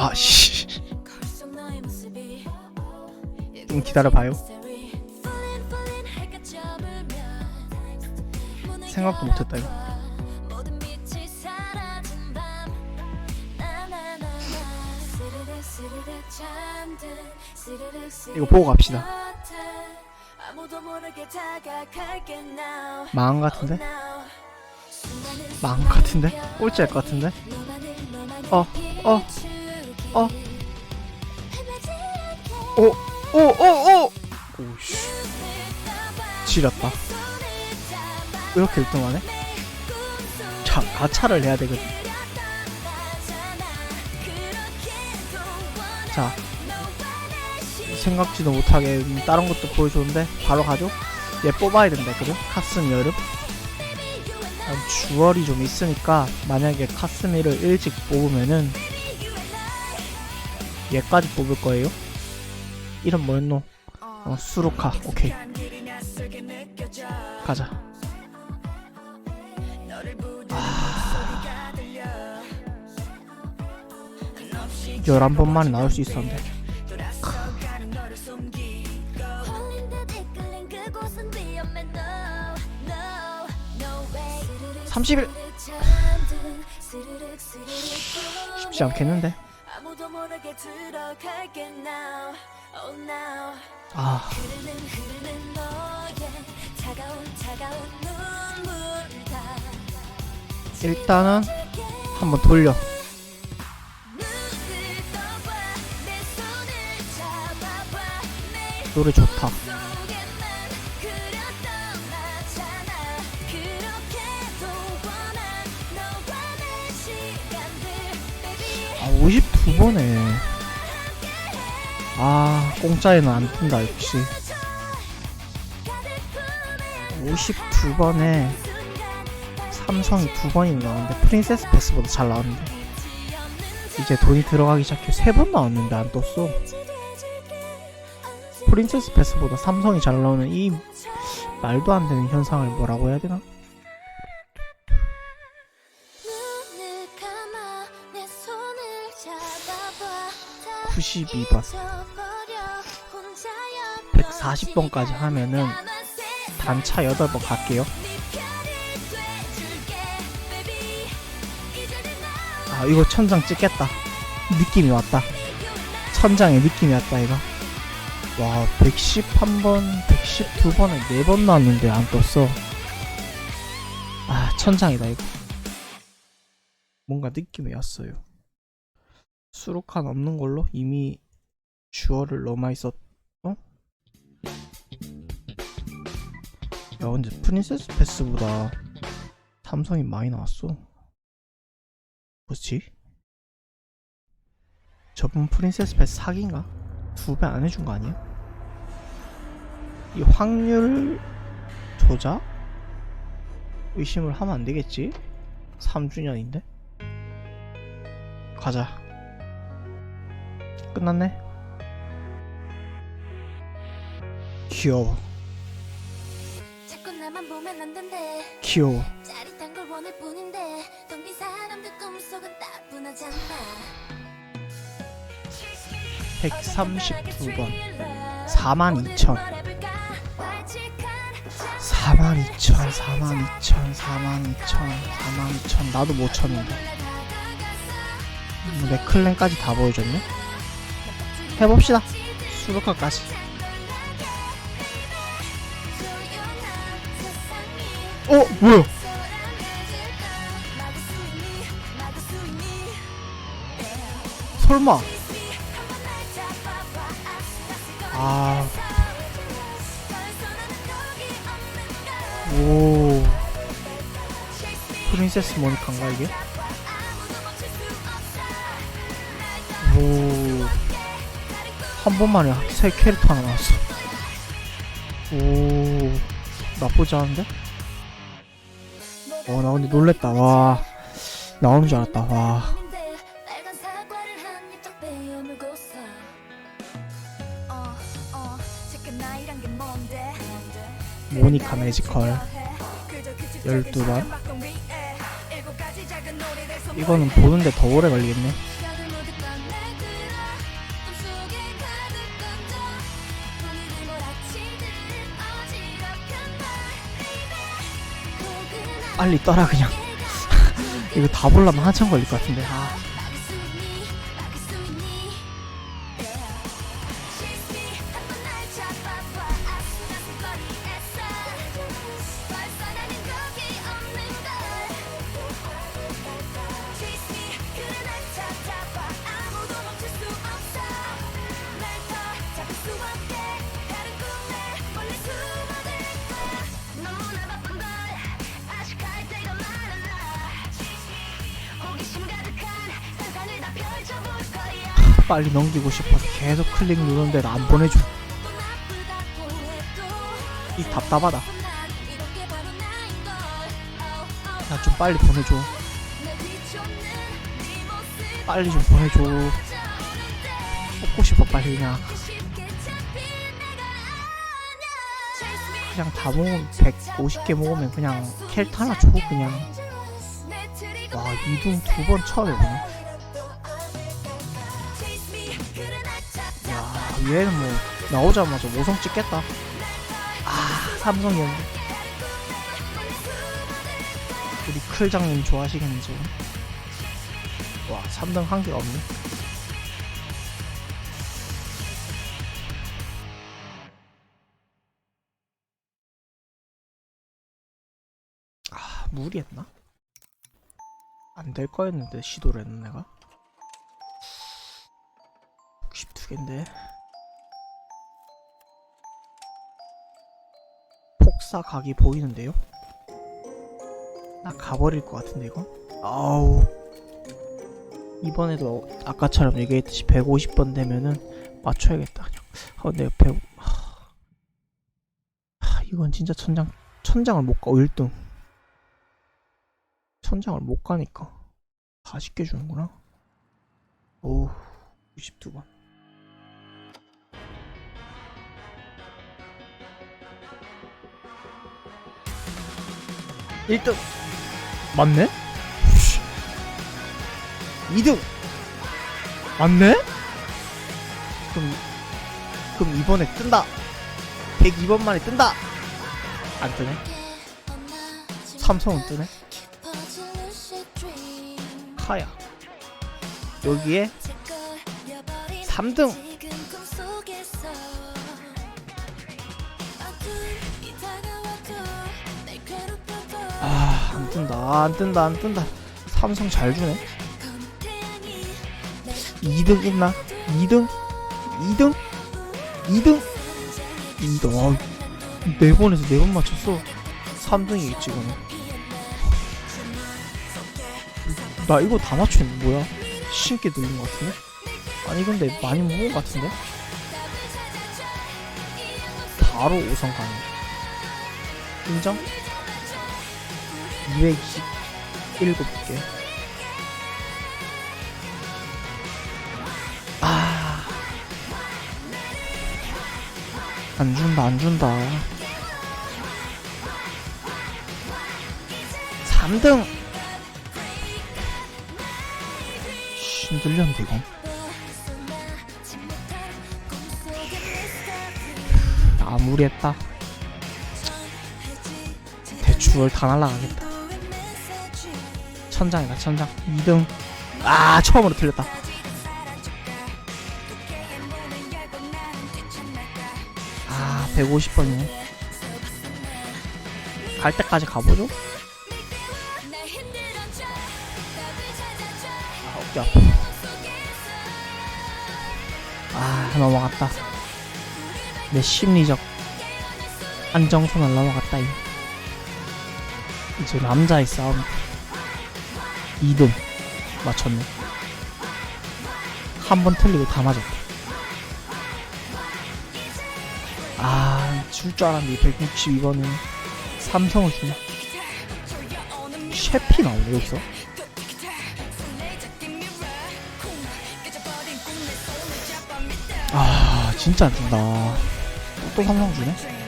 아씨 좀 기다려봐요 생각도 못했다 이거 이거 보고 갑시다 것 같은데? 것 같은데? 꼴찌 할 것 같은데? 어, 어, 어. 오, 오, 오, 오! 오씨. 지렸다. 이렇게 1등 하네? 자, 가차를 해야 되거든. 자. 생각지도 못하게 다른 것도 보여줬는데, 바로 가죠? 얘 뽑아야 된다, 그죠? 카스미 여름? 아, 주얼이 좀 있으니까, 만약에 카스미를 일찍 뽑으면은, 얘까지 뽑을 거예요. 이름 뭐였노? 어, 수루카. 오케이. 가자. 아... 11번만에 나올 수 있었는데. 30일! 쉽지 않겠는데? 모르게 들어갈게 now. Oh now. 아, 흐르는 흐르는 너의 차가운 차가운 눈물 다 일단은 한번 돌려. 노래 좋다. 아, 52번에. 아, 공짜에는 안 뜬다, 역시. 52번에 삼성이 두 번이나 나왔는데, 프린세스 패스보다 잘 나왔는데. 이제 돈이 들어가기 시작해. 세 번 나왔는데 안 떴어. 프린세스 패스보다 삼성이 잘 나오는 이 말도 안 되는 현상을 뭐라고 해야 되나? 92번. 140번까지 하면은 단차 8번 갈게요. 아, 이거 천장 찍겠다. 느낌이 왔다. 천장에 느낌이 왔다, 이거. 와, 111번, 112번에 4번 나왔는데 안 떴어. 아, 천장이다, 이거. 뭔가 느낌이 왔어요. 수록한 없는 걸로 이미 주어를 많이 썼, 어? 야, 근데 프린세스 패스보다 삼성이 많이 나왔어. 뭐지? 저번 프린세스 패스 사기인가? 두 배 안 해준 거 아니야? 이 확률 조작? 의심을 하면 안 되겠지? 3주년인데? 가자. 끝났네? 귀여워. 귀여워. 짜릿한 걸 원할 뿐인데 텅빈 사람들 꿈속은 따분하잖아 139번. 42,000. 42,000, 42,000, 42,000, 42,000. 나도 못 쳤는데. 음, 내 클랜까지 다 보여줬네? 해봅시다. 수록화까지. 어, 뭐야? 설마. 아. 오. 프린세스 모니카인가 이게? 한 번만에 새 캐릭터 하나 나왔어. 오. 나쁘지 않은데? 어, 나 근데 놀랬다. 와. 나오는 줄 알았다. 와. 모니카 매지컬. 12번. 이거는 보는데 더 오래 걸리겠네. 빨리 떠라 그냥. 이거 다 보려면 한참 걸릴 것 같은데. 아 빨리 넘기고 싶어서 계속 클릭 누르는데 나안 보내줘. 이 답답하다. 나 좀 빨리 보내줘. 빨리 좀 보내줘. 뽑고 싶어 빨리 그냥. 그냥 다 모으면 150개 모으면 그냥 켈타 하나 줘 그냥. 와 2등 두번 처음 해보 얘는 뭐 나오자마자 5성 찍겠다. 아 삼성이었는데 우리 클장님 좋아하시겠네 지금 와 3등 한 개가 없네. 아 무리했나? 안 될 거였는데 시도를 했는 내가. 62개인데 폭사 각이 보이는데요? 나 가버릴 것 같은데 이거? 아우. 이번에도 아까처럼 얘기했듯이 150번 되면은 맞춰야겠다 그냥. 아 근데 100... 하... 하, 이건 진짜 천장 천장을 못가 1등. 천장을 못 가니까 40개 주는구나. 오 92번 1등. 맞네? 2등. 맞네? 그럼 그럼 이번에 뜬다. 102번 만에 뜬다. 안 뜨네? 삼성은 뜨네? 카야. 여기에 3등 안 뜬다 안 뜬다 안 뜬다 삼성 잘 주네 2등 있나? 2등? 2등? 2등? 2등 아, 4번에서 4번 맞췄어 3등이겠지 그거는 나 이거 다 맞췄네 뭐야 쉽게 들린 것 같은데? 아니 근데 많이 모은 것 같은데? 바로 5성 가능 인정? 227개 아. 안 준다, 안 준다. 3등! 힘들렸는데, 이거. 아, 무리했다. 대추월 다 날라가겠다. 천장이다, 천장. 2등. 아, 처음으로 틀렸다. 아, 150번이네. 갈 때까지 가보죠? 아, 어깨 아파. 아, 넘어갔다. 내 심리적 안정선을 넘어갔다, 이. 이제 남자의 싸움. 2등. 맞췄네. 한 번 틀리고 다 맞았다. 아, 줄줄 알았는데 162번은 삼성을 주네. 셰피 나오네, 여기서. 아, 진짜 안 준다. 또, 또 삼성 주네?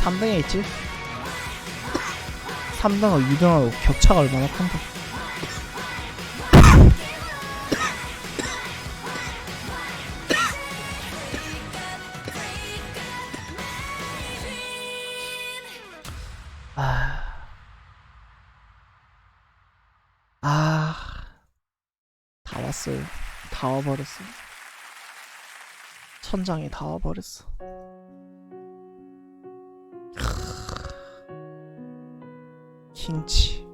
3등에 있지? 3등하고 2등하고 격차가 얼마나 큰데? 아. 아. 다 왔어요. 다 와버렸어. 천장에 다 와버렸어. 킹치.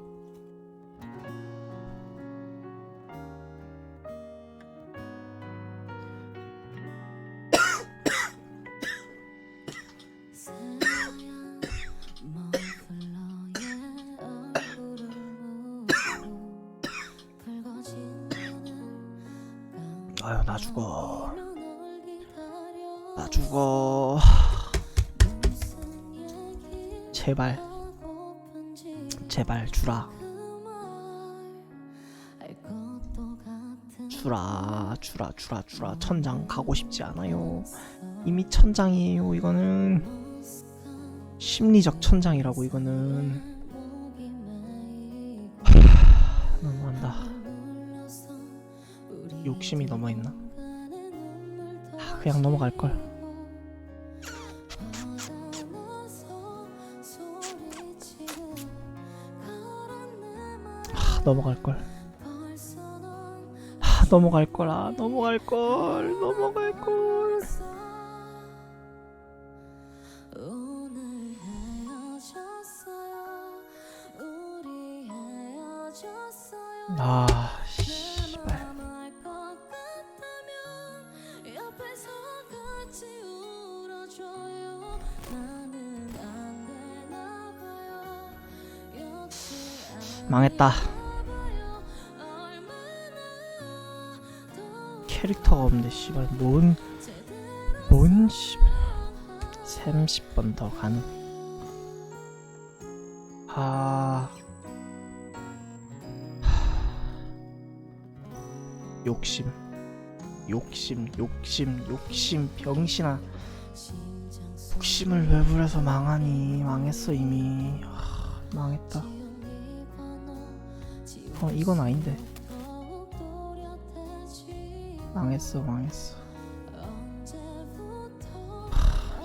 아유 나 죽어. 나 죽어. 제발 제발 주라 주라 주라 주라 주라 천장 가고 싶지 않아요. 이미 천장이에요 이거는 심리적 천장이라고 이거는 하, 너무한다. 욕심이 너무 있나? 아, 그냥 넘어갈 걸. 넘어갈 걸. 아, 넘어갈 거라. 넘어갈 걸. 넘어갈 걸. 아, 씨발. 같 캐릭터가 없는데 씨발 뭔, 뭔 씨발. 30번 더 가는 아 욕심. 욕심 욕심 욕심 병신아. 욕심을 왜 부려서 망하니 망했어 이미. 아, 망했다. 어 이건 아닌데 망했어 망했어.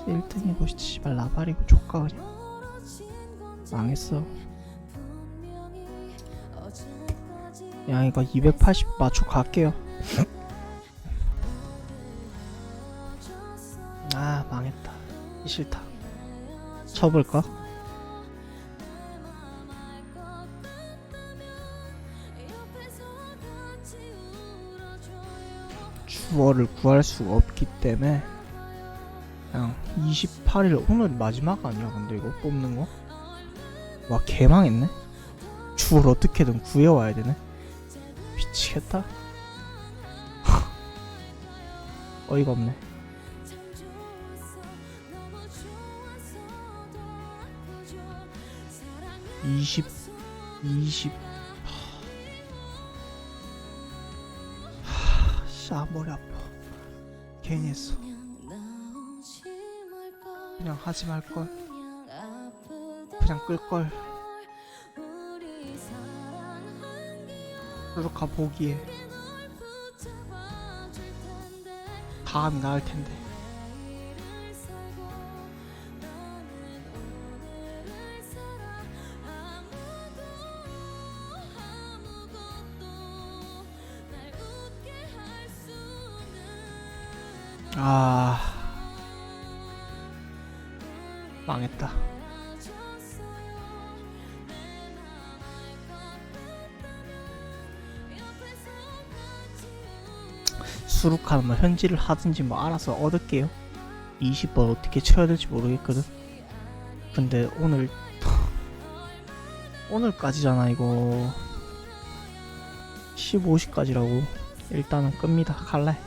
1등이고 씨발 나발이고 족가 그냥 망했어. 야 이거 280 맞춰 갈게요. 아 망했다. 싫다. 쳐볼까? 주어를 구할 수가 없기 때문에 그냥 28일 오늘 마지막 아니야? 근데 이거 뽑는 거? 와 개망했네. 주어를 어떻게든 구해와야 되네. 미치겠다. 어이가 없네. 20 20 하, 씨, 아, 머리 아파. 괜히 했어. 그냥 하지 말걸. 그냥 끌걸. 그래도 가보기에. 다음이 나을 텐데 아 망했다. 수룩하는 뭐 현질을 하든지 뭐 알아서 얻을게요. 20번 어떻게 쳐야 될지 모르겠거든. 근데 오늘 오늘까지잖아 이거. 15시까지라고. 일단은 끕니다. 갈래